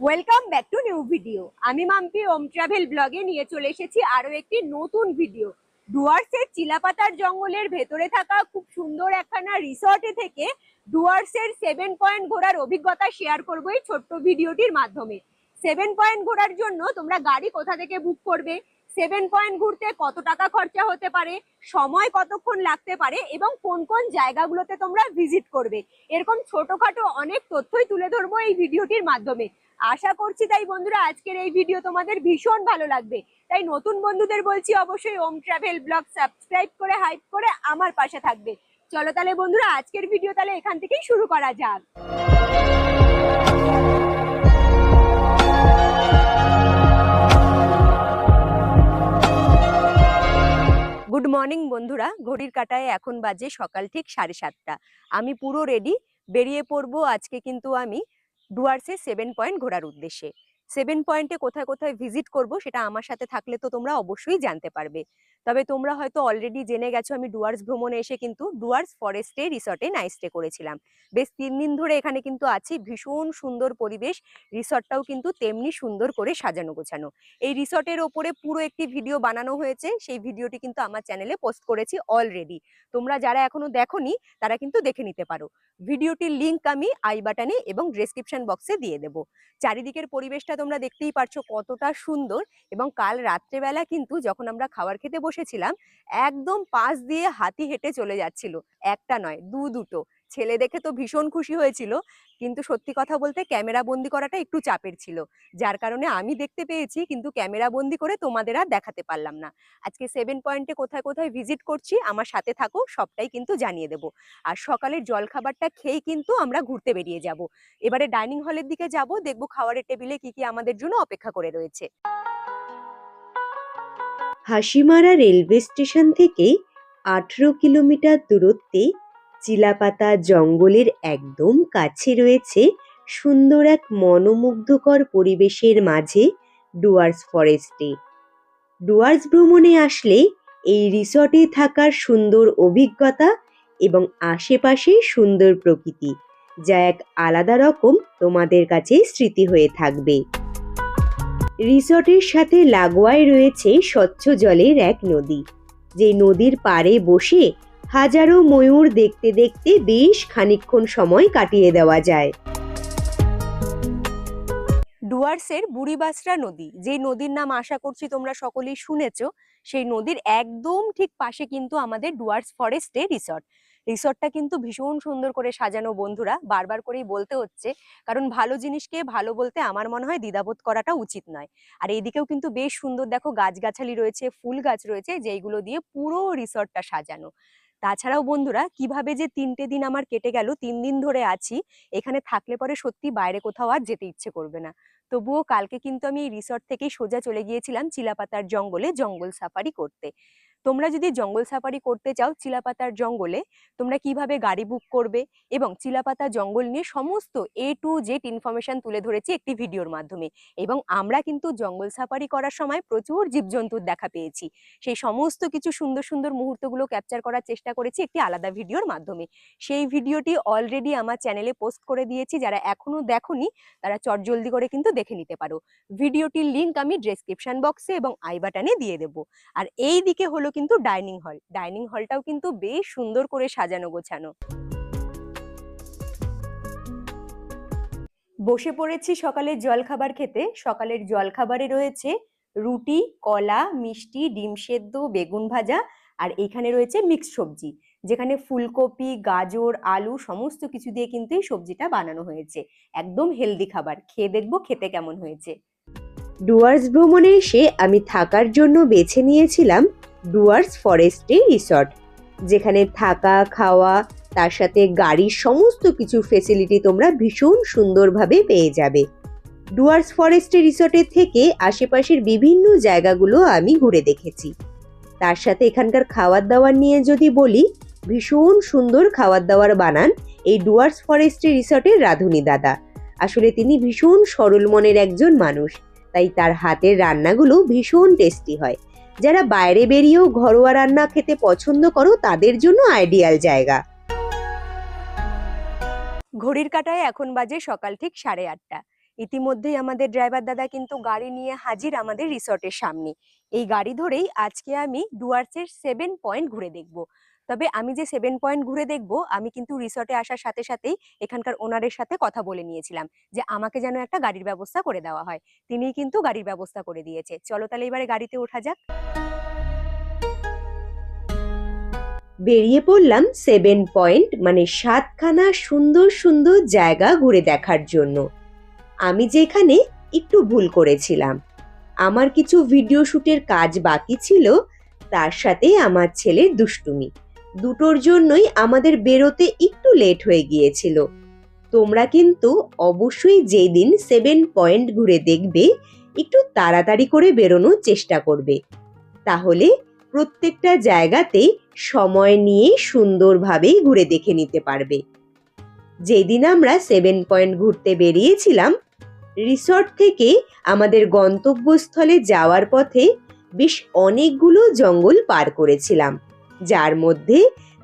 Welcome back to new video আমি মাম্পি, ওম travel ব্লগে নিয়ে চলে এসেছি আরও একটি নতুন ভিডিও ডুয়ার্সের চিলাপাতার জঙ্গলের ভেতরে থাকা খুব সুন্দর একখানা রিসর্টে থেকে ডুয়ার্সের সেভেন পয়েন্ট ঘোরার অভিজ্ঞতা শেয়ার করব এই ছোট্ট ভিডিওটির মাধ্যমে। সেভেন পয়েন্ট ঘোরার জন্য তোমরা গাড়ি কোথা থেকে বুক করবে? সেভেন পয়েন্ট ঘুরতে কত টাকা খরচা হতে পারে? সময় কতক্ষণ লাগতে পারে? এবং কোন কোন জায়গাগুলোতে তোমরা ভিজিট করবে? এরকম ছোটখাটো অনেক তথ্যই তুলে ধরবো এই ভিডিওটির মাধ্যমে। আশা করছি তাই বন্ধুরা আজকের এই ভিডিও তোমাদের ভীষণ ভালো লাগবে। তাই নতুন বন্ধুদের বলছি অবশ্যই ওম ট্রাভেল ব্লগ সাবস্ক্রাইব করে হাইপ করে আমার পাশে থাকবে। চলো তাহলে বন্ধুরা আজকের ভিডিও তাহলে এখান থেকেই শুরু করা যাক। গুড মর্নিং বন্ধুরা, ঘড়ির কাটায় এখন বাজে সকাল ঠিক সাড়ে সাতটা। আমি পুরো রেডি বেরিয়ে পড়ব আজকে কিন্তু আমি ডুয়ার্সে সেভেন পয়েন্ট ঘোরার উদ্দেশ্যে। সেভেন পয়েন্টে কোথায় কোথায় ভিজিট করব সেটা আমার সাথে থাকলে তো তোমরা অবশ্যই জানতে পারবে। তবে তোমরা হয়তো অলরেডি জেনে গেছো আমি ডুয়ার্স ভ্রমণে এসে কিন্তু ডুয়ার্স ফরেস্টে, রিসর্টে নাইট স্টে করেছিলাম। বেশ তিন দিন ধরে এখানে কিন্তু আছি, ভীষণ সুন্দর পরিবেশ, রিসর্টটাও কিন্তু তেমনি সুন্দর করে সাজানো গোছানো। এই রিসর্টের ওপরে পুরো একটি ভিডিও বানানো হয়েছে, সেই ভিডিওটি কিন্তু আমার চ্যানেলে পোস্ট করেছি অলরেডি তোমরা যারা এখনও দেখোনি, তারা কিন্তু দেখে নিতে পারো। ভিডিওটির লিঙ্ক আমি আই বাটনে এবং ডেসক্রিপশন বক্সে দিয়ে দেবো। চারিদিকের পরিবেশটা তোমরা দেখতেই পারছ কতটা সুন্দর এবং কাল রাত্রেবেলা কিন্তু যখন আমরা খাবার খেতে বসেছিলাম, একদম পাশ দিয়ে হাতি হেঁটে চলে যাচ্ছিল। একটা নয়, দু দুটো। ছেলে দেখে তো ভীষণ খুশি হয়েছিল। কিন্তু সত্যি কথা বলতে ক্যামেরা বন্দি করাটা একটু চাপের ছিল। যার কারণে আমি দেখতে পেয়েছি, কিন্তু ক্যামেরা বন্দি করে তোমাদের আর দেখাতে পারলাম না। আজকে সেভেন পয়েন্টে কোথায় কোথায় ভিজিট করছি, আমার সাথে থাকো, সবটাই কিন্তু জানিয়ে দেবো। আর সকালের জলখাবারটা খেয়েই কিন্তু আমরা ঘুরতে বেরিয়ে যাব। এবারে ডাইনিং হলের দিকে যাব, দেখব খাবারের টেবিলে কি কি আমাদের জন্য অপেক্ষা করে রয়েছে। হাসিমারা রেলওয়ে স্টেশন থেকে আঠেরো কিলোমিটার দূরত্বে চিলাপাতা জঙ্গলের একদম কাছে রয়েছে সুন্দর এক মনোমুগ্ধকর পরিবেশের মাঝে ডুয়ার্স ফরেস্টে। ডুয়ার্স ভ্রমণে আসলে এই রিসর্টে থাকার সুন্দর অভিজ্ঞতা এবং আশেপাশে সুন্দর প্রকৃতি যা এক আলাদা রকম তোমাদের কাছে স্মৃতি হয়ে থাকবে। রিসর্টের সাথে লাগোয়ায় রয়েছে স্বচ্ছ জলের এক নদী। যে নদীর পাড়ে বসে হাজারো ময়ূর দেখতে দেখতে বেশ খানিকক্ষণ সময় কাটিয়ে দেওয়া যায়। ডুয়ার্সের বুড়িবাসরা নদী যেই নদীর নাম আশা করছি তোমরা সকলেই শুনেছ, সেই নদীর একদম ঠিক পাশে কিন্তু আমাদের ডুয়ার্স ফরেস্টে রিসর্ট। রিসর্টটা কিন্তু ভীষণ সুন্দর করে সাজানো বন্ধুরা, বারবার করেই বলতে হচ্ছে, কারণ ভালো জিনিসকে ভালো বলতে আমার মনে হয় দ্বিধাবোধ করাটা উচিত নয়। আর এইদিকেও কিন্তু বেশ সুন্দর, দেখো গাছগাছালি রয়েছে, ফুল গাছ রয়েছে, যেইগুলো দিয়ে পুরো রিসর্টটা সাজানো। তাছাড়াও বন্ধুরা, কীভাবে যে তিনটে দিন আমার কেটে গেল, তিন দিন ধরে আছি, এখানে থাকলে পরে সত্যি বাইরে কোথাও আর যেতে ইচ্ছে করবে না। তবুও কালকে কিন্তু আমি এই রিসর্ট থেকেই সোজা চলে গিয়েছিলাম চিলাপাতার জঙ্গলে জঙ্গল সাফারি করতে। তোমরা যদি জঙ্গল সাফারি করতে চাও চিলাপাতার জঙ্গলে, তোমরা কীভাবে গাড়ি বুক করবে এবং চিলাপাতা জঙ্গল নিয়ে সমস্ত এ টু জেড ইনফরমেশন তুলে ধরেছি একটি ভিডিওর মাধ্যমে। এবং আমরা কিন্তু জঙ্গল সাফারি করার সময় প্রচুর জীবজন্তুর দেখা পেয়েছি। সেই সমস্ত কিছু সুন্দর সুন্দর মুহূর্তগুলো ক্যাপচার করার চেষ্টা করেছি একটি আলাদা ভিডিওর মাধ্যমে। সেই ভিডিওটি অলরেডি আমার চ্যানেলে পোস্ট করে দিয়েছি, যারা এখনও দেখোনি, তারা চটজলদি করে কিন্তু দেখে নিতে পারো। ভিডিওটির লিংক আমি ডেসক্রিপশন বক্সে এবং আই বাটনে দিয়ে দেবো। আর এই দিকে হলো কিন্তু ডাইনিং হল। ডাইনিং হলটাও কিন্তু বেশ সুন্দর করে সাজানো গোছানো। বসে পড়েছি সকালের জলখাবার খেতে। সকালের জলখাবারে রয়েছে রুটি, কলা, মিষ্টি, ডিম সেদ্ধ, বেগুন ভাজা আর এখানে রয়েছে মিক্সড সবজি। যেখানে ফুলকপি, গাজর, আলু সমস্ত কিছু দিয়ে কিন্তু এই সবজিটা বানানো হয়েছে। একদম হেলদি খাবার। খেয়ে দেখব খেতে কেমন হয়েছে। ডুয়ার্স ভ্রমণে এসে আমি থাকার জন্য বেছে নিয়েছিলাম ডুয়ার্স ফরেস্টে রিসর্ট, যেখানে থাকা, খাওয়া, তার সাথে গাড়ির সমস্ত কিছু ফেসিলিটি তোমরা ভীষণ সুন্দরভাবে পেয়ে যাবে। ডুয়ার্স ফরেস্টে রিসর্টের থেকে আশেপাশের বিভিন্ন জায়গাগুলো আমি ঘুরে দেখেছি। তার সাথে এখানকার খাবার দাবার নিয়ে যদি বলি, ভীষণ সুন্দর খাবার দাবার বানান এই ডুয়ার্স ফরেস্টে রিসর্টের রাধুনী দাদা। আসলে তিনি ভীষণ সরল মনের একজন মানুষ, তাই তার হাতের রান্নাগুলো ভীষণ টেস্টি হয়। যারা বাইরে বেরিয়েও ঘরোয়া রান্না খেতে পছন্দ করো, তাদের জন্য আইডিয়াল জায়গা। ঘড়ির কাটায় এখন বাজে সকাল ঠিক সাড়ে আটটা। ইতিমধ্যেই আমাদের ড্রাইভার দাদা কিন্তু গাড়ি নিয়ে হাজির আমাদের রিসর্টের সামনে। এই গাড়ি ধরেই আজকে আমি ডুয়ার্সের সেভেন পয়েন্ট ঘুরে দেখব। তবে আমি যে সেভেন পয়েন্ট ঘুরে দেখব, আমি কিন্তু রিসর্টে আসার সাথে সাথেই এখানকার ওনারের সাথে কথা বলে নিয়েছিলাম যে আমাকে যেন একটা গাড়ির ব্যবস্থা করে দেওয়া হয়। তিনিই কিন্তু গাড়ির ব্যবস্থা করে দিয়েছে। চলো তাহলে এবারে গাড়িতে ওঠা যাক। বেরিয়ে পড়লাম সেভেন পয়েন্ট মানে সাতখানা সুন্দর সুন্দর জায়গা ঘুরে দেখার জন্য। আমি যেখানে একটু ভুল করেছিলাম। আমার কিছু ভিডিও শুটের কাজ বাকি ছিল, তার সাথে আমার ছেলের দুষ্টুমি। দুটোর জন্যই আমাদের বেরোতে একটু লেট হয়ে গিয়েছিল। তোমরা কিন্তু অবশ্যই যেই দিন সেভেন পয়েন্ট ঘুরে দেখবে, একটু তাড়াতাড়ি করে বেরোনোর চেষ্টা করবে। তাহলে প্রত্যেকটা জায়গাতেই সময় নিয়ে সুন্দরভাবেই ঘুরে দেখে নিতে পারবে। যেদিন আমরা সেভেন পয়েন্ট ঘুরতে বেরিয়েছিলাম রিসর্ট থেকে আমাদের গন্তব্যস্থলে যাওয়ার পথে বেশ অনেকগুলো জঙ্গল পার করেছিলাম। যার মধ্যে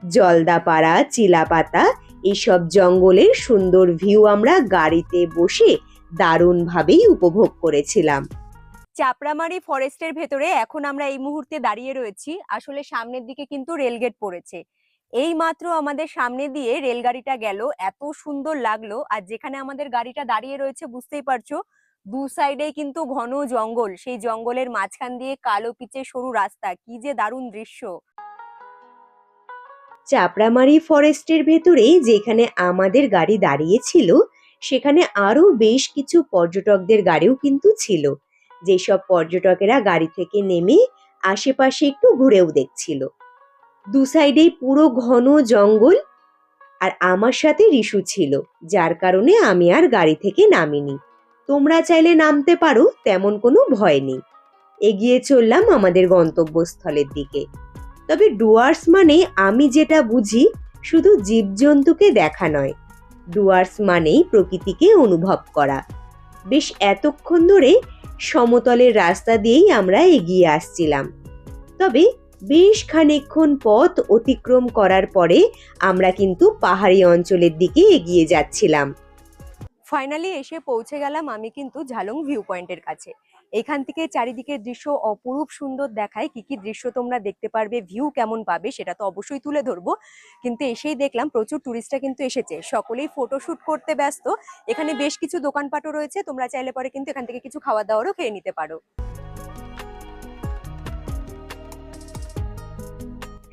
জলদাপাড়া, চিলাপাতা এইসব জঙ্গলের সুন্দর ভিউ আমরা গাড়িতে বসে দারুণভাবেই উপভোগ করেছিলাম। চাপড়ামারি ফরেস্টের ভেতরে এখন আমরা এই মুহূর্তে দাঁড়িয়ে রয়েছি। আসলে সামনের দিকে কিন্তু রেলগেট পড়েছে। এই মাত্র আমাদের সামনে দিয়ে রেলগাড়িটা গেল। এত সুন্দর লাগল। আর যেখানে আমাদের গাড়িটা দাঁড়িয়ে রয়েছে, বুঝতেই পারছ, দু সাইডেই কিন্তু ঘন জঙ্গল। সেই জঙ্গলের মাঝখান দিয়ে কালো পিচে সরু রাস্তা। কি যে দারুণ দৃশ্য! চাপড়ামারি ফরেস্টের ভেতরেই যেখানে আমাদের গাড়ি দাঁড়িয়েছিল, সেখানে আরও বেশ কিছু পর্যটকদের গাড়িও কিন্তু ছিল। যেসব পর্যটকেরা গাড়ি থেকে নেমে আশেপাশে একটু ঘুরেও দেখছিল। দু সাইডেই পুরো ঘন জঙ্গল আর আমার সাথে রিশু ছিল, যার কারণে আমি আর গাড়ি থেকে নামিনি। তোমরা চাইলে নামতে পারো, তেমন কোনো ভয় নেই। এগিয়ে চললাম আমাদের গন্তব্যস্থলের দিকে। তবে ডুয়ার্স মানে আমি যেটা বুঝি, শুধু জীবজন্তুকে দেখা নয়। ডুয়ার্স মানেই প্রকৃতিকে অনুভব করা। বেশ এতক্ষণ ধরে সমতলের রাস্তা দিয়েই আমরা এগিয়ে আসছিলাম। তবে বেশ খানিকক্ষণ পথ অতিক্রম করার পরে আমরা কিন্তু পাহাড়ি অঞ্চলের দিকে এগিয়ে যাচ্ছিলাম। ফাইনালি এসে পৌঁছে গেলাম আমি কিন্তু ঝালং ভিউ পয়েন্টের কাছে। এখান থেকে চারিদিকের দৃশ্য অপরূপ সুন্দর দেখায়। কি কি দৃশ্য তোমরা দেখতে পারবে ভিউ কেমন পাবে সেটা তো অবশ্যই তুলে ধরবো। কিন্তু এসেই দেখলাম প্রচুর টুরিস্টরা কিন্তু এসেছে। সকলেই ফটোশুট করতে ব্যস্ত। এখানে বেশ কিছু দোকানপাটও রয়েছে। তোমরা চাইলে পরে কিন্তু এখান থেকে কিছু খাওয়া দাওয়ারও খেয়ে নিতে পারো।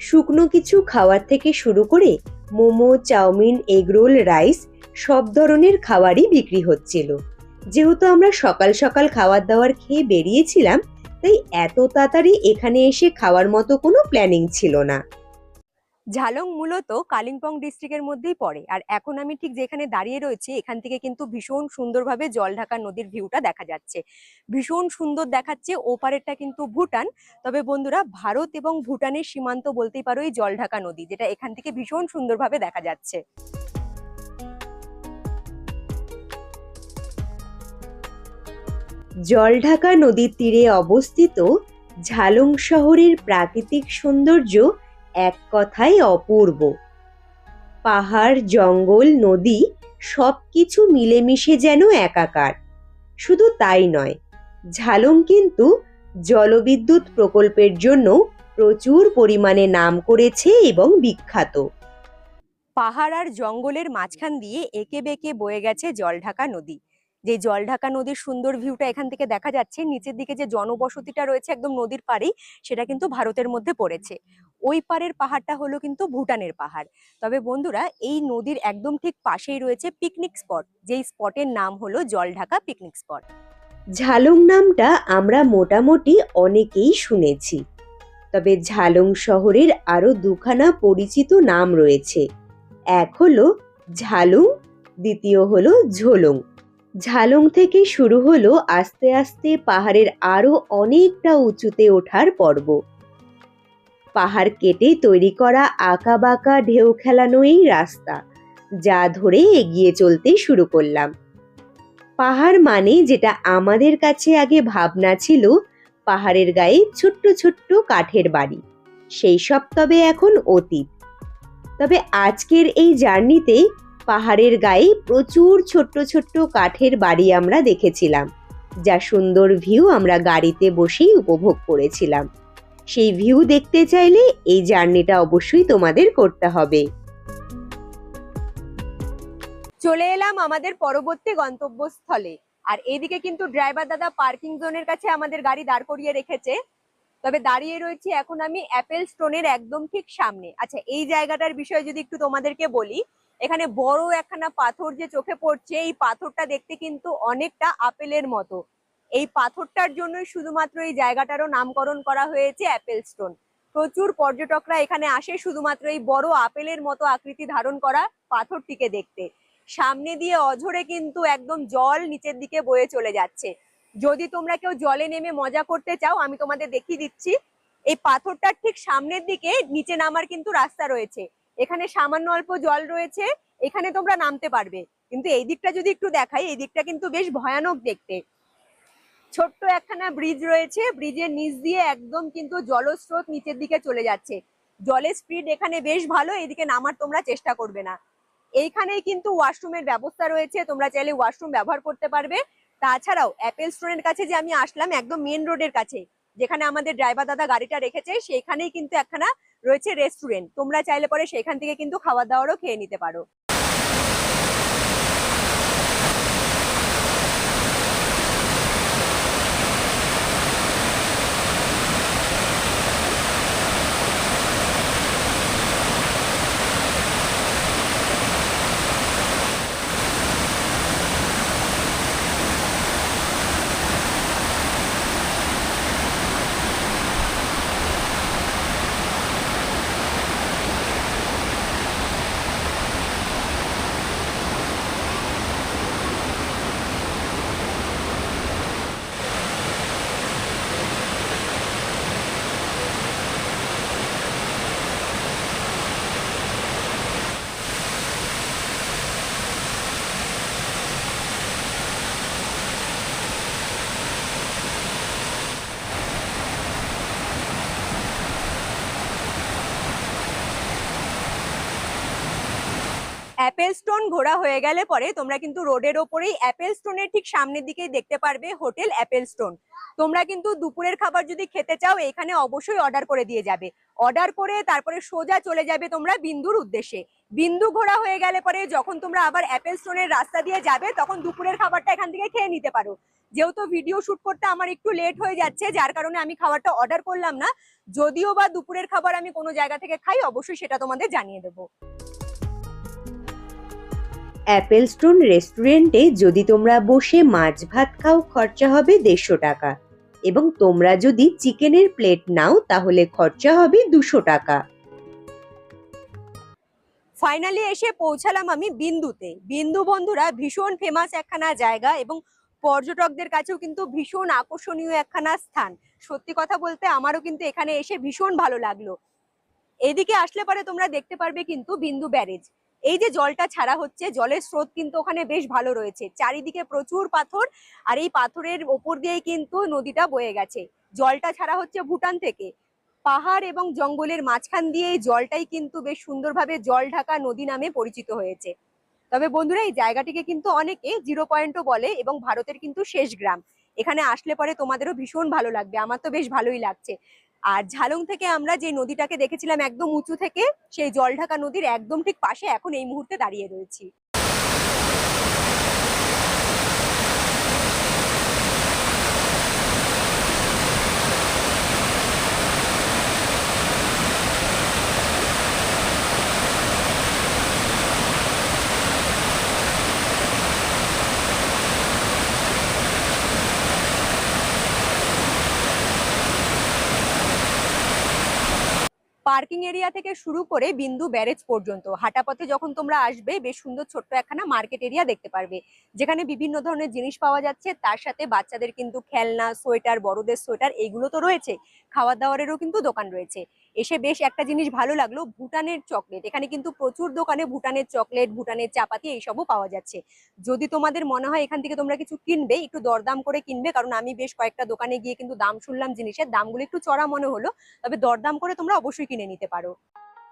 শুকনো কিছু খাওয়ার থেকে শুরু করে মোমো, চাউমিন এগরোল রাইস সব ধরনের খাবারই বিক্রি হচ্ছিল। যেহেতু আমরা সকাল সকাল খাওয়ার দাওয়ার খেয়ে বেরিয়েছিলাম, তাই এত তাড়াতাড়ি এখানে এসে খাওয়ার মতো কোনো প্ল্যানিং ছিল না। ঝালং মূলত কালিম্পং ডিস্ট্রিক্টের মধ্যেই পড়ে। আর এখন আমি ঠিক যেখানে দাঁড়িয়ে রয়েছি, এখান থেকে কিন্তু ভীষণ সুন্দরভাবে জল ঢাকা নদীর ভিউটা দেখা যাচ্ছে। ভীষণ সুন্দর দেখাচ্ছে, ওপারেরটা কিন্তু ভুটান। তবে বন্ধুরা, ভারত এবং ভুটানের সীমান্ত বলতেই পারো এই জলঢাকা নদী, যেটা এখান থেকে ভীষণ সুন্দরভাবে দেখা যাচ্ছে। জলঢাকা নদীর তীরে অবস্থিত ঝালং শহরের প্রাকৃতিক সৌন্দর্য এক কথায় অপূর্ব। পাহাড়, জঙ্গল, নদী সবকিছু মিলেমিশে যেন একাকার। শুধু তাই নয় ঝালং কিন্তু জলবিদ্যুৎ প্রকল্পের জন্য প্রচুর পরিমাণে নাম করেছে এবং বিখ্যাত। পাহাড় আর জঙ্গলের মাঝখান দিয়ে এঁকে বেঁকে বয়ে গেছে জলঢাকা নদী। যে জলঢাকা নদীর সুন্দর ভিউটা এখান থেকে দেখা যাচ্ছে, নিচের দিকে যে জনবসতিটা রয়েছে একদম নদীর পাড়েই, সেটা কিন্তু ভারতের মধ্যে পড়েছে। ওই পারের পাহাড়টা হলো কিন্তু ভুটানের পাহাড়। তবে বন্ধুরা, এই নদীর একদম ঠিক পাশেই রয়েছে পিকনিক স্পট যেই স্পটের নাম হলো জলঢাকা পিকনিক স্পট ঝালং নামটা আমরা মোটামুটি অনেকেই শুনেছি। তবে ঝালং শহরের আরও দুখানা পরিচিত নাম রয়েছে। এক হলো ঝালুং, দ্বিতীয় হলো ঝোলং। ঝালং থেকে শুরু হলো আস্তে আস্তে পাহাড়ের আরও অনেকটা উঁচুতে ওঠার পর্ব। পাহাড় কেটে তৈরি করা আঁকা বাঁকা ঢেউ খেলানো এই রাস্তা, যা ধরে এগিয়ে চলতে শুরু করলাম। পাহাড় মানে যেটা আমাদের কাছে আগে ভাবনা ছিল, পাহাড়ের গায়ে ছোট্ট ছোট্ট কাঠের বাড়ি। সেই সব তবে এখন অতীত। তবে আজকের এই জার্নিতে পাহাড়ের গায়ে প্রচুর ছোট্ট ছোট্ট কাঠের বাড়ি আমরা দেখেছিলাম, যা সুন্দর ভিউ আমরা গাড়িতে বসেই উপভোগ করেছিলাম। সেই ভিউ দেখতে চাইলে এই জার্নিটা অবশ্যই তোমাদের করতে হবে। চলে এলাম আমাদের পরবর্তী গন্তব্যস্থলে। আর এইদিকে কিন্তু ড্রাইভার দাদা পার্কিং জোনের কাছে আমাদের গাড়ি দাঁড় করিয়ে রেখেছে। তবে দাঁড়িয়ে রয়েছি এখন আমি অ্যাপেল স্টোনের একদম ঠিক সামনে। আচ্ছা এই জায়গাটার বিষয়ে যদি একটু তোমাদেরকে বলি, এখানে বড় একখানা পাথর যে চোখে পড়ছে, এই পাথরটা দেখতে কিন্তু অনেকটা আপেলের মতো। এই পাথরটার জন্যই শুধুমাত্র এই জায়গাটারও নামকরণ করা হয়েছে অ্যাপেল স্টোন। প্রচুর পর্যটকরা এখানে আসে শুধুমাত্র এই বড় আপেলের মতো আকৃতি ধারণ করা পাথরটিকে দেখতে। সামনে দিয়ে অঝরে কিন্তু একদম জল নিচের দিকে বয়ে চলে যাচ্ছে। যদি তোমরা কেউ জলে নেমে মজা করতে চাও, আমি তোমাদের দেখিয়ে দিচ্ছি। এই পাথরটার ঠিক সামনের দিকে নিচে নামার কিন্তু রাস্তা রয়েছে। এখানে সামান্য অল্প জল রয়েছে, এখানে তোমরা নামতে পারবে। কিন্তু এই দিকটা যদি একটু দেখাই, এই দিকটা কিন্তু বেশ ভয়ানক দেখতে। ছোট্ট একখানা ব্রিজ রয়েছে। ব্রিজের নিচ দিয়ে একদম কিন্তু জলস্রোত নিচের দিকে চলে যাচ্ছে। জলের স্পিড এখানে বেশ ভালো, এদিকে নামার তোমরা চেষ্টা করবে না। এইখানেই কিন্তু ওয়াশরুমের ব্যবস্থা রয়েছে, তোমরা চাইলে ওয়াশরুম ব্যবহার করতে পারবে। তাছাড়াও অ্যাপেল স্টোরের কাছে যে আমি আসলাম, একদম মেন রোডের কাছে, যেখানে আমাদের ড্রাইভার দাদা গাড়িটা রেখেছে সেখানেই কিন্তু একখানা রয়েছে রেস্টুরেন্ট তোমরা চাইলে পরে সেখান থেকে কিন্তু খাবার দাবারও খেয়ে নিতে পারো। অ্যাপেল স্টোন ঘোরা হয়ে গেলে পরে তোমরা কিন্তু রোডের ওপরেই অ্যাপেল স্টোনের ঠিক সামনের দিকেই দেখতে পারবে হোটেল অ্যাপেল স্টোন তোমরা কিন্তু দুপুরের খাবার যদি খেতে চাও, এখানে অবশ্যই অর্ডার করে দিয়ে যাবে। অর্ডার করে তারপরে সোজা চলে যাবে তোমরা বিন্দুর উদ্দেশ্যে। বিন্দু ঘোরা হয়ে গেলে পরে যখন তোমরা আবার অ্যাপেল স্টোনের রাস্তা দিয়ে যাবে, তখন দুপুরের খাবারটা এখান থেকে খেয়ে নিতে পারো। যেহেতু ভিডিও শুট করতে আমার একটু লেট হয়ে যাচ্ছে, যার কারণে আমি খাবারটা অর্ডার করলাম না। যদিও বা দুপুরের খাবার আমি কোনো জায়গা থেকে খাই, অবশ্যই সেটা তোমাদের জানিয়ে দেবো। অ্যাপেল স্টোন রেস্টুরেন্টে যদি তোমরা বসে মাছ ভাত খাও, খরচা হবে দেড়শো টাকা। এবং তোমরা যদি চিকেনের প্লেট নাও, তাহলে খরচা হবে দুশো টাকা। ফাইনালি এসে পৌঁছালাম আমি বিন্দুতে। বিন্দু বন্ধুরা, ভীষণ ফেমাস একখানা জায়গা এবং পর্যটকদের কাছেও কিন্তু ভীষণ আকর্ষণীয় একখানা স্থান। সত্যি কথা বলতে আমারও কিন্তু এখানে এসে ভীষণ ভালো লাগল। এদিকে আসলে পরে তোমরা দেখতে পারবে কিন্তু বিন্দু ব্যারেজ। এই যে জলটা ছাড়া হচ্ছে, জলের স্রোত কিন্তু ওখানে বেশ ভালো রয়েছে। চারিদিকে প্রচুর পাথর আর এই পাথরের ওপর দিয়েই কিন্তু নদীটা বয়ে গেছে। জলটা ছাড়া হচ্ছে ভুটান থেকে। পাহাড় এবং জঙ্গলের মাঝখান দিয়ে এই জলটাই কিন্তু বেশ সুন্দরভাবে জল ঢাকা নদী নামে পরিচিত হয়েছে। তবে বন্ধুরা, এই জায়গাটিকে কিন্তু অনেকে জিরো পয়েন্টও বলে এবং ভারতের কিন্তু শেষ গ্রাম। এখানে আসলে পরে তোমাদেরও ভীষণ ভালো লাগবে। আমার তো বেশ ভালোই লাগছে। আর ঝালং থেকে আমরা যে নদীটাকে দেখেছিলাম একদম উঁচু থেকে, সেই জল ঢাকা নদীর একদম ঠিক পাশে এখন এই মুহূর্তে দাঁড়িয়ে রয়েছি। পার্কিং এরিয়া থেকে শুরু করে বিন্দু ব্যারেজ পর্যন্ত। হাটাপথে যখন তোমরা আসবে, বেশ সুন্দর ছোট্ট একখানা মার্কেট এরিয়া দেখতে পারবে। যেখানে বিভিন্ন ধরনের জিনিস পাওয়া যাচ্ছে। তার সাথে বাচ্চাদের কিন্তু খেলনা, সোয়েটার, বড়দের সোয়েটার এগুলো তো রয়েছে। খাওয়ার দাওয়ারেরও কিন্তু দোকান রয়েছে। এসে বেশ একটা জিনিস ভালো লাগল, ভুটানের চকলেট। এখানে কিন্তু প্রচুর দোকানে ভুটানের চকলেট, ভুটানের চাপাতি এইসবও পাওয়া যাচ্ছে। যদি তোমাদের মনে হয় এখান থেকে তোমরা কিছু কিনবে, একটু দরদাম করে কিনবে, কারণ আমি বেশ কয়েকটা দোকানে গিয়ে কিন্তু দাম শুনলাম জিনিসের, দামগুলো একটু চড়া মনে হলো, তবে দরদাম করে তোমরা অবশ্যই কিনে নিতে পারো।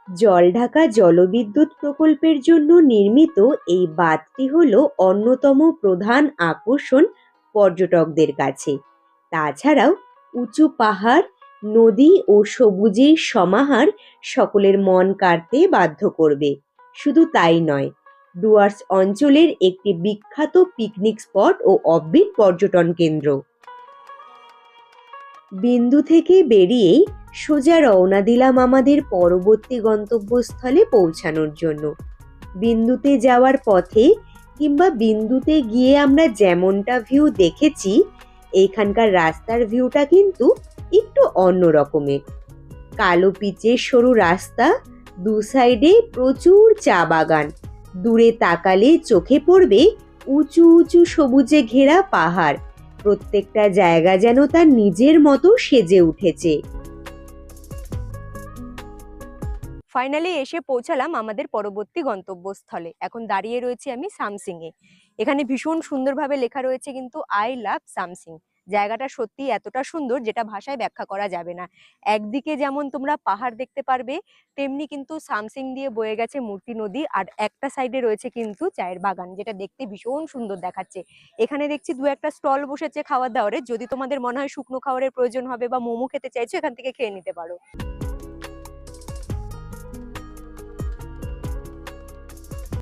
জলঢাকা জলবিদ্যুৎ প্রকল্পের জন্য নির্মিত এই বাঁধটি হল অন্যতম প্রধান আকর্ষণ পর্যটকদের কাছে। তাছাড়াও উঁচু পাহাড় নদী ও সবুজের সমাহার সকলের মন কাড়তে বাধ্য করবে। শুধু তাই নয়, ডুয়ার্স অঞ্চলের একটি বিখ্যাত পিকনিক স্পট ও অব্বিট পর্যটন কেন্দ্র। বিন্দু থেকে বেরিয়েই সোজা রওনা দিলাম আমাদের পরবর্তী গন্তব্যস্থলে পৌঁছানোর জন্য। বিন্দুতে যাওয়ার পথে কিংবা বিন্দুতে গিয়ে আমরা যেমনটা ভিউ দেখেছি, এখানকার রাস্তার ভিউটা কিন্তু একটু অন্য রকমের। কালো পিচের সরু রাস্তা, দু সাইডে প্রচুর চা বাগান। দূরে তাকালে চোখে পড়বে উঁচু উঁচু সবুজে ঘেরা পাহাড়। প্রত্যেকটা জায়গা যেন তার নিজের মতো সেজে উঠেছে। ফাইনালি এসে পৌঁছালাম আমাদের পরবর্তী গন্তব্যস্থলে। এখন দাঁড়িয়ে রয়েছি আমি সামসিং এ এখানে ভীষণ সুন্দরভাবে লেখা রয়েছে কিন্তু, আই লাভ সামসিং। জায়গাটা সত্যি এতটা সুন্দর যেটা ভাষায় ব্যাখ্যা করা যাবে না। একদিকে যেমন তোমরা পাহাড় দেখতে পারবে, তেমনি কিন্তু সামসিং দিয়ে বয়ে গেছে মূর্তি নদী আর একটা সাইডে রয়েছে কিন্তু চায়ের বাগান যেটা দেখতে ভীষণ সুন্দর দেখাচ্ছে। এখানে দেখছি দু একটা স্টল বসেছে খাওয়ার দাওয়ারের যদি তোমাদের মনে হয় শুকনো খাবারের প্রয়োজন হবে বা মোমো খেতে চাইছো, এখান থেকে খেয়ে নিতে পারো।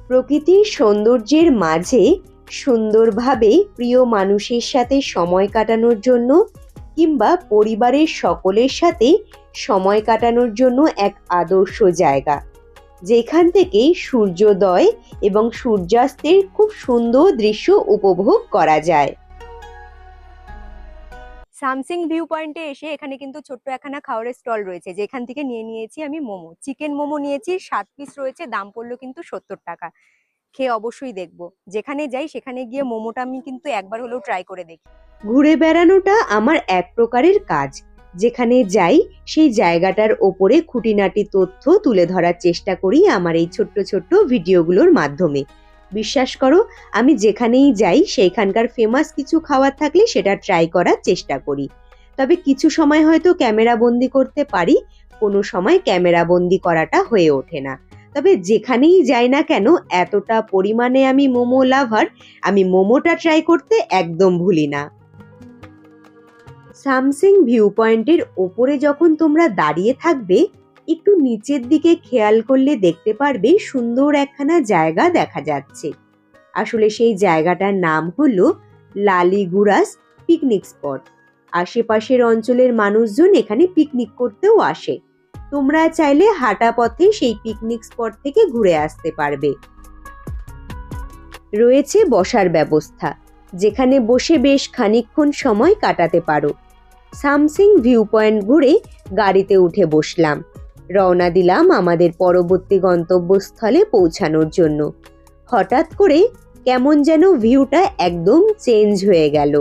প্রকৃতির সৌন্দর্যের মাঝে সুন্দরভাবে প্রিয় মানুষের সাথে সময় কাটানোর জন্য কিংবা পরিবারের সকলের সাথে সময় কাটানোর জন্য এক আদর্শ জায়গা, যেখান থেকে সূর্যোদয় এবং সূর্যাস্তের খুব সুন্দর দৃশ্য উপভোগ করা যায়। সামসিং ভিউ পয়েন্টে এসে এখানে কিন্তু ছোট্ট একখানা খাবারের স্টল রয়েছে, যেখান থেকে নিয়ে নিয়েছি আমি মোমো। চিকেন মোমো নিয়েছি, সাত পিস রয়েছে, দাম পড়ল কিন্তু সত্তর টাকা। খেয়ে অবশ্যই দেখব। যেখানে যাই সেখানে গিয়ে মোমোটা আমি কিন্তু একবার হলেও ট্রাই করে দেখি। ঘুরে বেড়ানোটা আমার এক প্রকারের কাজ। যেখানে যাই সেই জায়গাটার ওপরে খুঁটিনাটি তথ্য তুলে ধরার চেষ্টা করি আমার এই ছোট্ট ছোট্ট ভিডিওগুলোর মাধ্যমে। বিশ্বাস করো, আমি যেখানেই যাই সেইখানকার ফেমাস কিছু খাবার থাকলে সেটা ট্রাই করার চেষ্টা করি। তবে কিছু সময় হয়তো ক্যামেরা বন্দি করতে পারি, কোনো সময় ক্যামেরা বন্দি করাটা হয়ে ওঠে না। তবে যেখানেই যাই না কেন, এতটা পরিমাণে আমি মোমো লাভার, আমি মোমোটা ট্রাই করতে একদম ভুলি না। সামসিং ভিউ পয়েন্টের ওপরে যখন তোমরা দাঁড়িয়ে থাকবে, একটু নিচের দিকে খেয়াল করলে দেখতে পারবে সুন্দর একখানা জায়গা দেখা যাচ্ছে। আসলে সেই জায়গাটার নাম হলো লালিগুড়াস পিকনিক স্পট। আশেপাশের অঞ্চলের মানুষজন এখানে পিকনিক করতেও আসে। তোমরা চাইলে হাঁটা পথে সেই পিকনিক স্পট থেকে ঘুরে আসতে পারবে। রয়েছে বসার ব্যবস্থা, যেখানে বসে বেশ খানিকক্ষণ সময় কাটাতে পারো। সামসিং ভিউ পয়েন্ট ঘুরে গাড়িতে উঠে বসলাম। রওনা দিলাম আমাদের পরবর্তী গন্তব্যস্থলে পৌঁছানোর জন্য। হঠাৎ করে কেমন যেন ভিউটা একদম চেঞ্জ হয়ে গেল।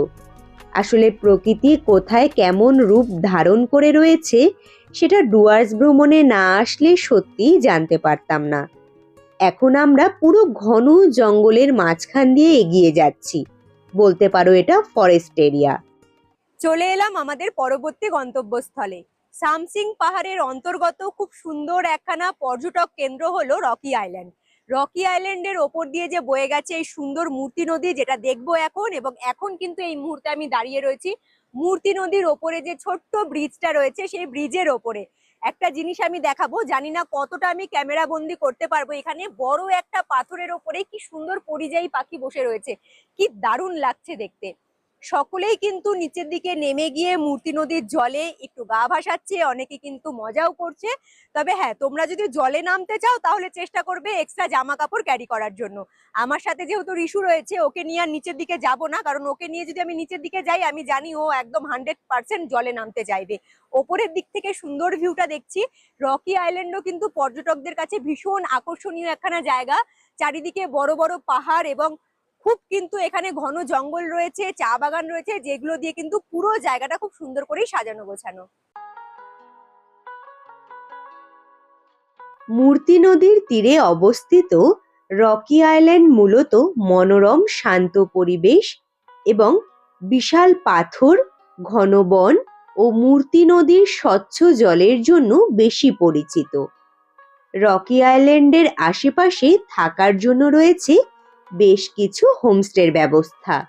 আসলে প্রকৃতি কোথায় কেমন রূপ ধারণ করে রয়েছে সেটা ডুয়ার্স ভ্রমণে না আসলে সত্যিই জানতে পারতাম না। এখন আমরা পুরো ঘন জঙ্গলের মাঝখান দিয়ে এগিয়ে যাচ্ছি। বলতে পারো এটা ফরেস্ট এরিয়া চলে এলাম আমাদের পরবর্তী গন্তব্যস্থলে। সামসিং পাহাড়ের অন্তর্গত খুব সুন্দর একখানা পর্যটক কেন্দ্র হলো রকি আইল্যান্ড। রকি আইল্যান্ডের ওপর দিয়ে যে বয়ে গেছে এই সুন্দর মূর্তি নদী, যেটা দেখব এখন এবং এখন কিন্তু এই মুহূর্তে আমি দাঁড়িয়ে রয়েছি মূর্তি নদীর ওপরে যে ছোট্ট ব্রিজটা রয়েছে, সেই ব্রিজের ওপরে। একটা জিনিস আমি দেখাবো, জানি না কতটা আমি ক্যামেরা বন্দি করতে পারব। এখানে বড় একটা পাথরের ওপরে কি সুন্দর পরিযায়ী পাখি বসে রয়েছে। কি দারুণ লাগছে দেখতে। সকলেই কিন্তু নিচের দিকে নেমে গিয়ে মূর্তি নদীর জলে একটু গা ভাসাচ্ছে, অনেকে কিন্তু মজাও করছে। তবে হ্যাঁ তোমরা যদি জলে নামতে চাও, তাহলে চেষ্টা করবে এক্সট্রা জামা কাপড় ক্যারি করার জন্য। আমার সাথে যেহেতু রিশু রয়েছে, ওকে নিয়ে আর নিচের দিকে যাব না, কারণ ওকে নিয়ে যদি আমি নিচের দিকে যাই, আমি জানি ও একদম হান্ড্রেড পার্সেন্ট জলে নামতে চাইবে। ওপরের দিক থেকে সুন্দর ভিউটা দেখছি। রকি আইল্যান্ডও কিন্তু পর্যটকদের কাছে ভীষণ আকর্ষণীয় একখানা জায়গা। চারিদিকে বড় বড় পাহাড় এবং খুব কিন্তু এখানে ঘন জঙ্গল রয়েছে, চা বাগান রয়েছে, যেগুলো দিয়ে কিন্তু পুরো জায়গাটা খুব সুন্দর করেই সাজানো গোছানো। মূর্তি নদীর তীরে অবস্থিত রকি আইল্যান্ড মূলত মনোরম, শান্ত পরিবেশ এবং বিশাল পাথর, ঘন বন ও মূর্তি নদীর স্বচ্ছ জলের জন্য বেশি পরিচিত। রকি আইল্যান্ডের আশেপাশে থাকার জন্য রয়েছে বেশ কিছু হোমস্টের ব্যবস্থা।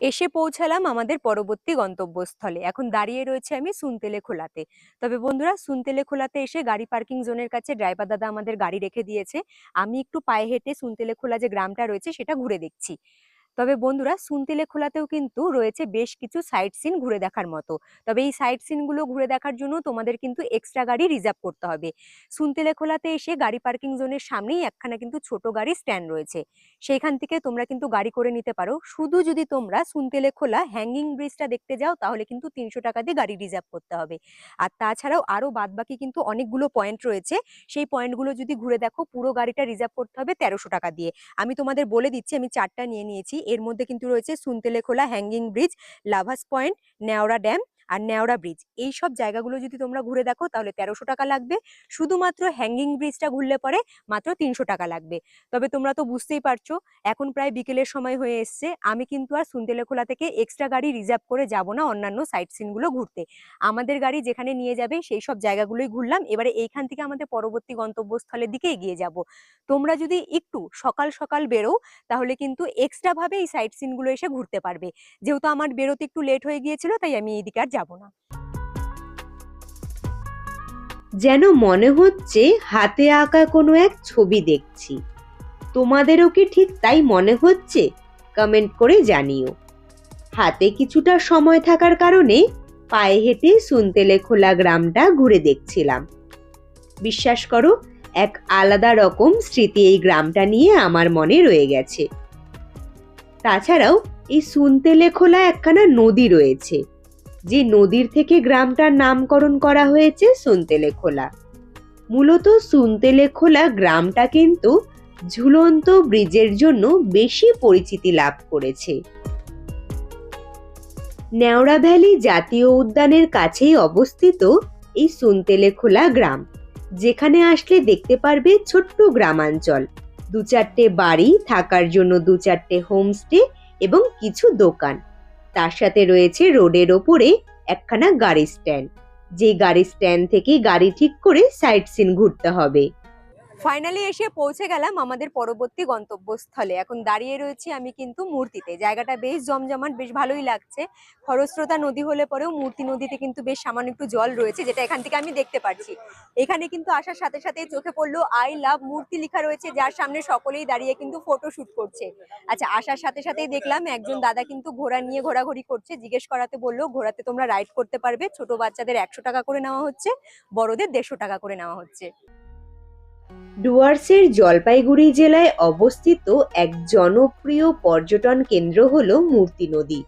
এসে পৌঁছালাম আমাদের পরবর্তী গন্তব্যস্থলে। এখন দাঁড়িয়ে রয়েছে আমি সুনতেলে খোলাতে। তবে বন্ধুরা, সুনতেলে খোলাতে এসে গাড়ি পার্কিং জোনের কাছে ড্রাইভার দাদা আমাদের গাড়ি রেখে দিয়েছে। আমি একটু পায়ে হেঁটে সুনতেলে খোলা যে গ্রামটা রয়েছে, সেটা ঘুরে দেখছি। তবে বন্ধুরা সুনতেলে খোলাতেও কিন্তু রয়েছে বেশ কিছু সাইট সিন ঘুরে দেখার মতো। তবে এই সাইট সিনগুলো ঘুরে দেখার জন্য তোমাদের কিন্তু এক্সট্রা গাড়ি রিজার্ভ করতে হবে। সুনতেলে খোলাতে এসে গাড়ি পার্কিং জোনের সামনেই একখানা কিন্তু ছোট গাড়ি স্ট্যান্ড রয়েছে। সেইখান থেকে তোমরা কিন্তু গাড়ি করে নিতে পারো। শুধু যদি তোমরা সুনতেলে খোলা হ্যাঙ্গিং ব্রিজটা দেখতে যাও, তাহলে কিন্তু তিনশো টাকা দিয়ে গাড়ি রিজার্ভ করতে হবে। আর তাছাড়াও আরও বাদবাকি কিন্তু অনেকগুলো পয়েন্ট রয়েছে। সেই পয়েন্টগুলো যদি ঘুরে দেখো, পুরো গাড়িটা রিজার্ভ করতে হবে তেরোশো টাকা দিয়ে। আমি তোমাদের বলে দিচ্ছি, আমি চারটা নিয়ে নিয়েছি। এর মধ্যে কিন্তু রয়েছে সুনতেলে খোলা hanging bridge লাভাস point Neora dam আর নেওড়া ব্রিজ এই সব জায়গাগুলো যদি তোমরা ঘুরে দেখো, তাহলে তেরোশো টাকা লাগবে। শুধুমাত্র হ্যাঙ্গিং ব্রিজটা ঘুরলে পরে মাত্র তিনশো টাকা লাগবে। তবে তোমরা তো বুঝতেই পারছ, এখন প্রায় বিকেলের সময় হয়ে এসছে। আমি কিন্তু আর সুনতেলেখোলা থেকে এক্সট্রা গাড়ি রিজার্ভ করে যাব না অন্যান্য সাইট সিনগুলো ঘুরতে। আমাদের গাড়ি যেখানে নিয়ে যাবে, সেই সব জায়গাগুলোই ঘুরলাম। এবারে এইখান থেকে আমাদের পরবর্তী গন্তব্যস্থলের দিকে এগিয়ে যাব। তোমরা যদি একটু সকাল সকাল বেরো তাহলে কিন্তু এক্সট্রা ভাবে এই সাইট সিনগুলো এসে ঘুরতে পারবে। যেহেতু আমার বেরোতে একটু লেট হয়ে গিয়েছিল, তাই আমি এইদিকে আর যাব না। যেন মনে হচ্ছে হাতে আঁকা কোনো এক ছবি দেখছি। তোমাদেরও কি ঠিক তাই মনে হচ্ছে? কমেন্ট করে জানিও। হাতে কিছুটা সময় থাকার কারণে পায়ে হেঁটে সুনতেলে খোলা গ্রামটা ঘুরে দেখছিলাম। বিশ্বাস করো, এক আলাদা রকম স্মৃতি এই গ্রামটা নিয়ে আমার মনে রয়ে গেছে। তাছাড়াও এই সুনতেলে খোলা একখানা নদী রয়েছে। যে নদীর থেকে গ্রামটার নামকরণ করা হয়েছে সুনতেলে খোলা। মূলত সুনতেলে খোলা গ্রামটা কিন্তু ঝুলন্ত ব্রিজের জন্য বেশি পরিচিতি লাভ করেছে। নেওড়া ভ্যালি জাতীয় উদ্যানের কাছেই অবস্থিত এই সুনতেলে খোলা গ্রাম। যেখানে আসলে দেখতে পারবে ছোট্ট গ্রামাঞ্চল। দু চারটে বাড়ি থাকার জন্য দু চারটে হোমস্টে এবং কিছু দোকান। তার সাথে রয়েছে রোডের ওপরে একখানা গাড়ি স্ট্যান্ড। যে গাড়ি স্ট্যান্ড থেকে গাড়ি ঠিক করে সাইট সিন ঘুরতে হবে। ফাইনালি এসে পৌঁছে গেলাম আমাদের পরবর্তী গন্তব্যস্থলে। এখন দাঁড়িয়ে রয়েছি আমি কিন্তু মূর্তিতে। জায়গাটা বেশ জমজমাট, বেশ ভালোই লাগছে। খরস্রোতা নদী হলে পরেও মূর্তি নদীতে কিন্তু বেশ সামান্য একটু জল রয়েছে, যেটা এখান থেকে আমি দেখতে পাচ্ছি। এখানে কিন্তু আসার সাথে সাথে চোখে পড়ল আই লাভ মূর্তি লেখা রয়েছে, যার সামনে সকলেই দাঁড়িয়ে কিন্তু ফটো শুট করছে। আচ্ছা আসার সাথে সাথেই দেখলাম একজন দাদা কিন্তু ঘোড়া নিয়ে ঘোরাঘুরি করছে। জিজ্ঞেস করাতে বলল, ঘোড়াতে তোমরা রাইড করতে পারবে? ছোট বাচ্চাদের একশো টাকা করে নেওয়া হচ্ছে, বড়দের দেড়শো টাকা করে নেওয়া হচ্ছে। ডুয়ার্সের জলপাইগুড়ি জেলায় অবস্থিত এক জনপ্রিয় পর্যটন কেন্দ্র হল মূর্তি নদী।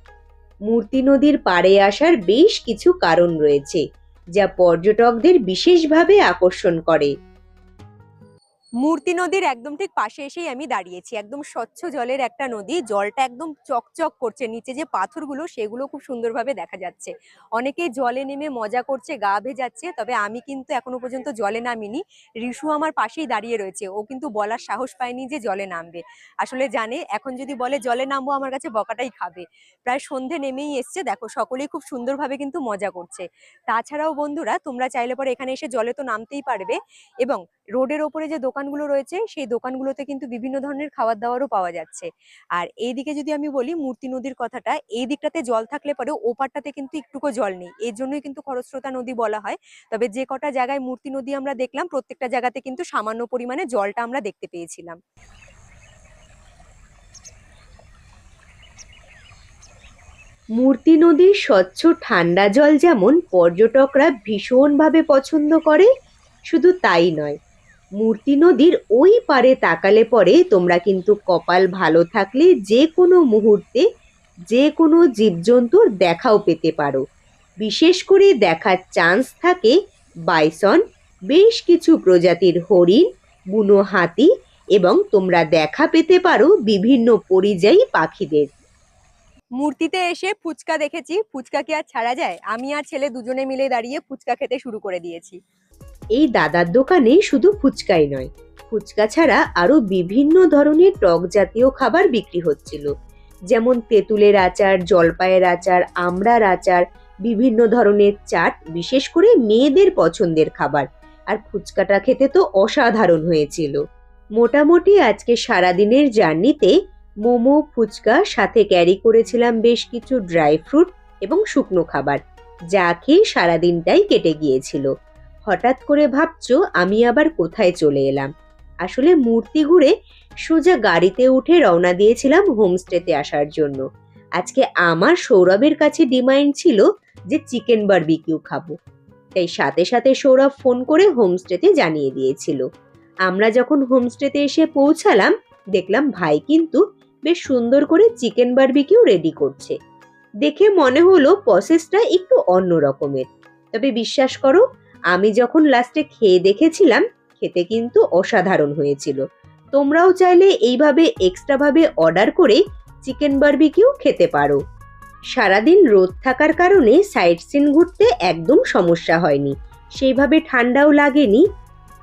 মূর্তি নদীর পাড়ে আসার বেশ কিছু কারণ রয়েছে, যা পর্যটকদের বিশেষভাবে আকর্ষণ করে। মূর্তি নদীর একদম ঠিক পাশে এসেই আমি দাঁড়িয়েছি। একদম স্বচ্ছ জলের একটা নদী। জলটা একদম চকচক করছে। নিচে যে পাথরগুলো, সেগুলো খুব সুন্দরভাবে দেখা যাচ্ছে। অনেকেই জলে নেমে মজা করছে, গা ভেজাচ্ছে, তবে আমি কিন্তু এখনও পর্যন্ত জলে নামিনি। রিশু আমার পাশেই দাঁড়িয়ে রয়েছে। ও কিন্তু বলার সাহস পায়নি যে জলে নামবে। আসলে জানে, এখন যদি বলে জলে নামবো, আমার কাছে বকাটাই খাবে। প্রায় সন্ধে নেমেই এসছে। দেখো, সকলেই খুব সুন্দরভাবে কিন্তু মজা করছে। তাছাড়াও বন্ধুরা, তোমরা চাইলে পরে এখানে এসে জলে তো নামতেই পারবে। এবং রোডের ওপরে যে দোকানগুলো রয়েছে, সেই দোকানগুলোতে কিন্তু বিভিন্ন ধরনের খাবার দাবারও পাওয়া যাচ্ছে। আর এইদিকে যদি আমি বলি, মূর্তি নদীর কথাটা, এই দিকটাতে জল থাকলে পরে, ওপারটাতে কিন্তু একটুকু জল নেই। এর জন্যই কিন্তু খরস্রোতা নদী বলা হয়। তবে যে কটা জায়গায় মূর্তি নদী আমরা দেখলাম, প্রত্যেকটা জায়গাতে কিন্তু সামান্য পরিমাণে জলটা আমরা দেখতে পেয়েছিলাম। মূর্তি নদীর স্বচ্ছ ঠান্ডা জল যেমন, পর্যটকরা ভীষণভাবে পছন্দ করে, শুধু তাই নয়। মূর্তি নদীর ওই পারে তাকালে পরে তোমরা কিন্তু কপাল ভালো থাকলে যে কোনো মুহূর্তে যে কোনো জীবজন্তুর দেখাও পেতে পারো। বিশেষ করে দেখার চান্স থাকে বাইসন বেশ কিছু প্রজাতির হরিণ, বুনো হাতি এবং তোমরা দেখা পেতে পারো বিভিন্ন পরিযায়ী পাখিদের। মূর্তিতে এসে ফুচকা দেখেছি, ফুচকা কি আর ছাড়া যায়? আমি আর ছেলে দুজনে মিলে দাঁড়িয়ে ফুচকা খেতে শুরু করে দিয়েছি। এই দাদার দোকানে শুধু ফুচকাই নয়। ফুচকা ছাড়া আরও বিভিন্ন ধরনের টক জাতীয় খাবার বিক্রি হচ্ছিল। যেমন তেঁতুলের আচার, জলপাইয়ের আচার, আমড়ার আচার, বিভিন্ন ধরনের চাট, বিশেষ করে মেয়েদের পছন্দের খাবার। আর ফুচকাটা খেতে তো অসাধারণ হয়েছিল। মোটামুটি আজকে সারাদিনের জার্নিতে মোমো, ফুচকা, সাথে ক্যারি করেছিলাম বেশ কিছু ড্রাই ফ্রুট এবং শুকনো খাবার। যা খেয়ে সারাদিনটাই কেটে গিয়েছিল। হঠাৎ করে ভাবছ আমি আবার কোথায় চলে এলাম? আসলে মূর্তি ঘুরে সোজা গাড়িতে উঠে রওনা দিয়েছিলাম হোমস্টেতে আসার জন্য। আজকে আমার সৌরভের কাছে ডিমান্ড ছিল যে চিকেন বারবিকিউ খাব। তাই সাথে সাথে সৌরভ ফোন করে হোমস্টেতে জানিয়ে দিয়েছিল। আমরা যখন হোমস্টেতে এসে পৌঁছালাম, দেখলাম ভাই কিন্তু বেশ সুন্দর করে চিকেন বারবিকিউ রেডি করছে। দেখে মনে হলো প্রসেসটা একটু অন্য রকমের। তবে বিশ্বাস করো আমি যখন লাস্টে খেয়ে দেখেছিলাম, খেতে কিন্তু অসাধারণ হয়েছিল। তোমরাও চাইলে এইভাবে এক্সট্রাভাবে অর্ডার করে চিকেন বারবিকিউ খেতে পারো। সারাদিন রোদ থাকার কারণে সাইট সিন ঘুরতে একদম সমস্যা হয়নি। সেইভাবে ঠান্ডাও লাগেনি।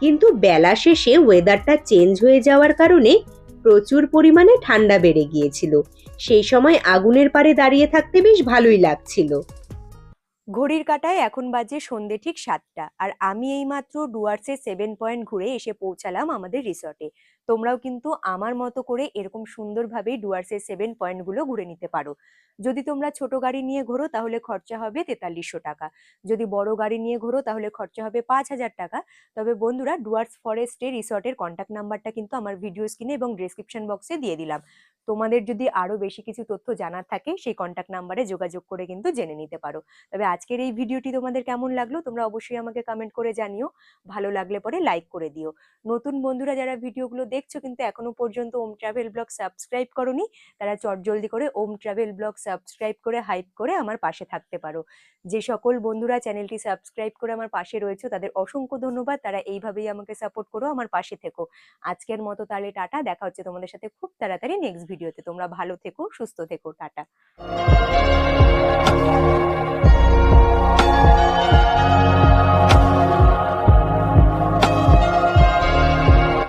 কিন্তু বেলা শেষে ওয়েদারটা চেঞ্জ হয়ে যাওয়ার কারণে প্রচুর পরিমাণে ঠান্ডা বেড়ে গিয়েছিল। সেই সময় আগুনের পাড়ে দাঁড়িয়ে থাকতে বেশ ভালোই লাগছিল। ঘড়ির কাটায় এখন বাজে সন্ধে ঠিক সাতটা। আর আমি এইমাত্র ডুয়ার্সে সেভেন পয়েন্ট ঘুরে এসে পৌঁছালাম আমাদের রিসর্টে তোমরাও কিন্তু আমার মতো করে এরকম সুন্দরভাবেই ডুয়ার্সের সেভেন পয়েন্টগুলো ঘুরে নিতে পারো। যদি তোমরা ছোট গাড়ি নিয়ে ঘোরো, তাহলে খরচা হবে তেতাল্লিশশো টাকা। যদি বড় গাড়ি নিয়ে ঘোরো, তাহলে খরচা হবে পাঁচ হাজার টাকা। তবে বন্ধুরা, ডুয়ার্স ফরেস্টে রিসর্টের কন্ট্যাক্ট নাম্বারটা কিন্তু আমার ভিডিও স্ক্রিনে এবং ডিসক্রিপশন বক্সে দিয়ে দিলাম। তোমাদের যদি আরও বেশি কিছু তথ্য জানার থাকে, সেই কন্ট্যাক্ট নাম্বারে যোগাযোগ করে কিন্তু জেনে নিতে পারো। তবে আজকের এই ভিডিওটি তোমাদের কেমন লাগল, তোমরা অবশ্যই আমাকে কমেন্ট করে জানিও। ভালো লাগলে পরে লাইক করে দিও। নতুন বন্ধুরা, যারা ভিডিওগুলো দেখছ কিন্তু এখনও পর্যন্ত ওম ট্রাভেল ব্লগ সাবস্ক্রাইব করনি, তারা চটজলদি করে ওম ট্রাভেল ব্লগ সাবস্ক্রাইব করে, হাইপ করে আমার পাশে থাকতে পারো। যে সকল বন্ধুরা চ্যানেলটি সাবস্ক্রাইব করে আমার পাশে রয়েছে, তাদের অসংখ্য ধন্যবাদ। তারা এইভাবেই আমাকে সাপোর্ট করো, আমার পাশে থেকো। আজকের মতো তাহলে টাটা, দেখা হচ্ছে তোমাদের সাথে খুব তাড়াতাড়ি নেক্সট ভিডিওতে। তোমরা ভালো থেকো, সুস্থ থেকো, টাটা।